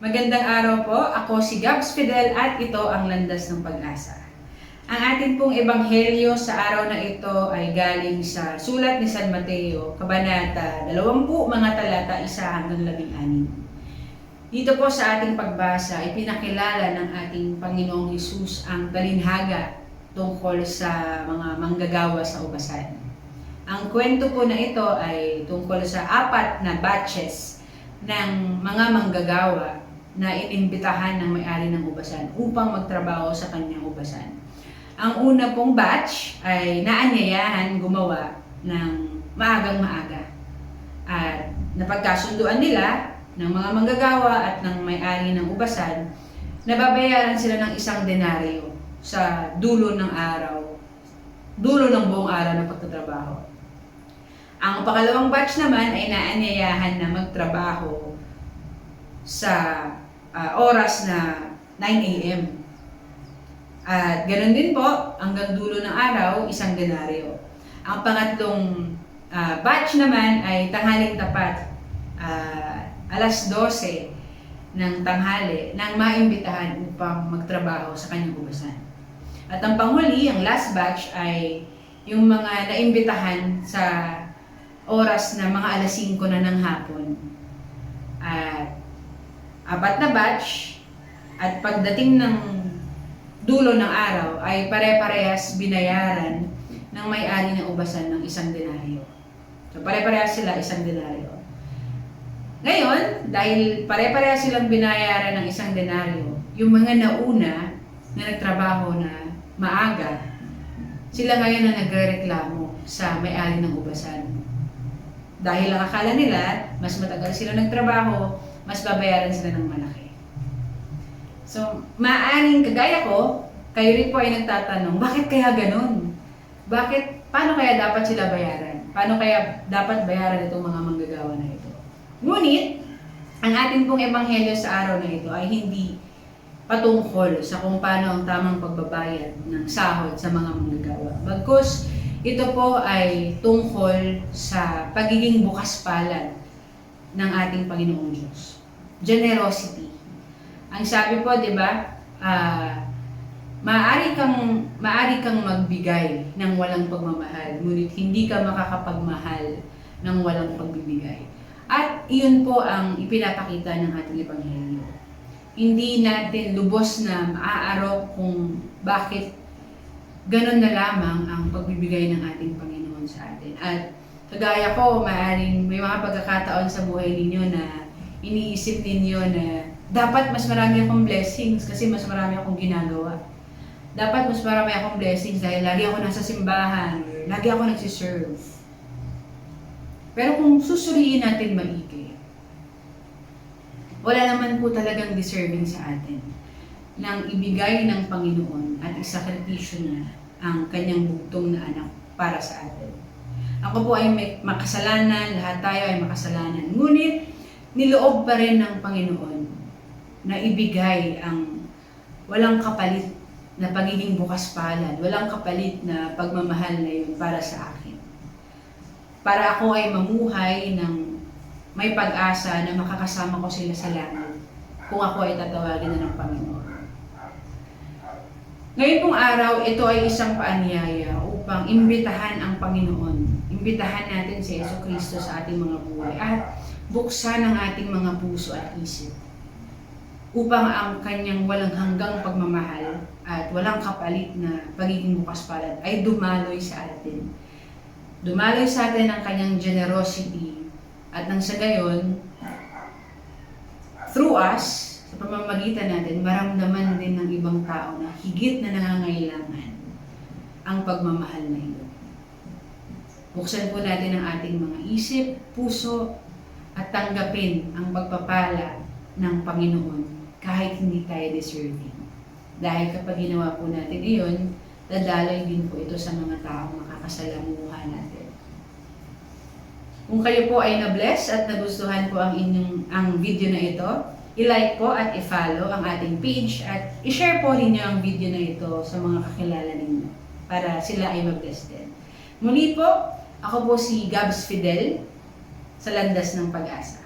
Magandang araw po. Ako si Gabs Fidel at ito ang Landas ng Pag-asa. Ang ating pong ebanghelyo sa araw na ito ay galing sa sulat ni San Mateo, Kabanata 20, mga talata 1 hanggang 16. Dito po sa ating pagbasa, ipinakilala ng ating Panginoong Hesus ang talinhaga tungkol sa mga manggagawa sa ubasan. Ang kwento po na ito ay tungkol sa apat na batches ng mga manggagawa na inimbitahan ng may-ari ng ubasan upang magtrabaho sa kanyang ubasan. Ang una pong batch ay naanyayahan gumawa ng maagang maaga. At napagkasunduan nila ng mga manggagawa at ng may-ari ng ubasan, nababayaran sila ng isang denaryo sa dulo ng araw, dulo ng buong araw ng pagtatrabaho. Ang pangalawang batch naman ay naanyayahan na magtrabaho sa ah, oras na 9 a.m. At ganun din po, hanggang dulo ng araw, isang denaryo. Ang pangatlong ah, batch naman ay tanghaling tapat, ah, alas 12 ng tanghali, nang maimbitahan upang magtrabaho sa kanyang ubasan. At ang panghuli, ang last batch ay yung mga naimbitahan sa oras na mga alas 5 na ng hapon. At apat na batch at pagdating ng dulo ng araw ay pare-parehas binayaran ng may-ari ng ubasan ng isang denaryo. So pare-parehas sila isang denaryo. Ngayon, dahil pare-parehas silang binayaran ng isang denaryo, yung mga nauna na nagtrabaho na maaga, sila ngayon na nagrereklamo sa may-ari ng ubasan. Dahil ang akala nila, mas matagal sila nagtrabaho, mas babayaran sila ng malaki. So, maaaring kagaya ko, kayo rin po ay nagtatanong, bakit kaya ganun? Bakit, paano kaya dapat sila bayaran? Paano kaya dapat bayaran itong mga manggagawa na ito? Ngunit, ang ating pong ebanghelyo sa araw na ito ay hindi patungkol sa kung paano ang tamang pagbabayad ng sahod sa mga manggagawa. Bagkus, ito po ay tungkol sa pagiging bukas palad ng ating Panginoong Diyos. Generosity. Ang sabi po, di ba, ah, maaari kang maaari kang magbigay ng walang pagmamahal, ngunit hindi ka makakapagmahal ng walang pagbibigay. At iyon po ang ipinapakita ng ating Ebanghelyo. Hindi natin lubos na maaarok kung bakit ganun na lamang ang pagbibigay ng ating Panginoon sa atin. At kagaya ko, maaaring may mga pagkakataon sa buhay ninyo na iniisip ninyo na dapat mas marami akong blessings kasi mas marami akong ginagawa. Dapat mas marami akong blessings dahil lagi ako nasa simbahan, lagi ako nagsiserve. Pero kung susuriin natin maigi, wala naman po talagang deserving sa atin nang ibigay ng Panginoon at isakripisyo niya ang kanyang bugtong na anak para sa atin. Ako po ay may makasalanan, lahat tayo ay makasalanan. Ngunit, niloob pa rin ng Panginoon na ibigay ang walang kapalit na pagiging bukas palad, walang kapalit na pagmamahal na yun para sa akin. Para ako ay mamuhay ng may pag-asa na makakasama ko sila sa langit kung ako ay tatawagin na ng Panginoon. Ngayon pong araw, ito ay isang paanyaya upang imbitahan ang Panginoon. Imbitahan natin si Yeso Kristo sa ating mga buhay at buksan ang ating mga puso at isip upang ang kanyang walang hanggang pagmamahal at walang kapalit na pagiging bukas palad ay dumaloy sa atin. Dumaloy sa atin ang kanyang generosity at nang sa gayon, through us, sa pamamagitan natin, maramdaman din ng ibang tao na higit na nangangailangan ang pagmamahal na ito. Buksan po natin ang ating mga isip, puso, at tanggapin ang pagpapala ng Panginoon kahit hindi tayo deserving. Dahil kapag ginawa po natin iyon, dadaloy din po ito sa mga taong makakasalamuha natin. Kung kayo po ay na-bless at nagustuhan po ang inyong ang video na ito, i-like po at i-follow ang ating page at i-share po ninyo ang video na ito sa mga kakilala ninyo para sila ay mag-bless din. Muli po, ako po si Gabs Fidel sa Landas ng Pag-asa.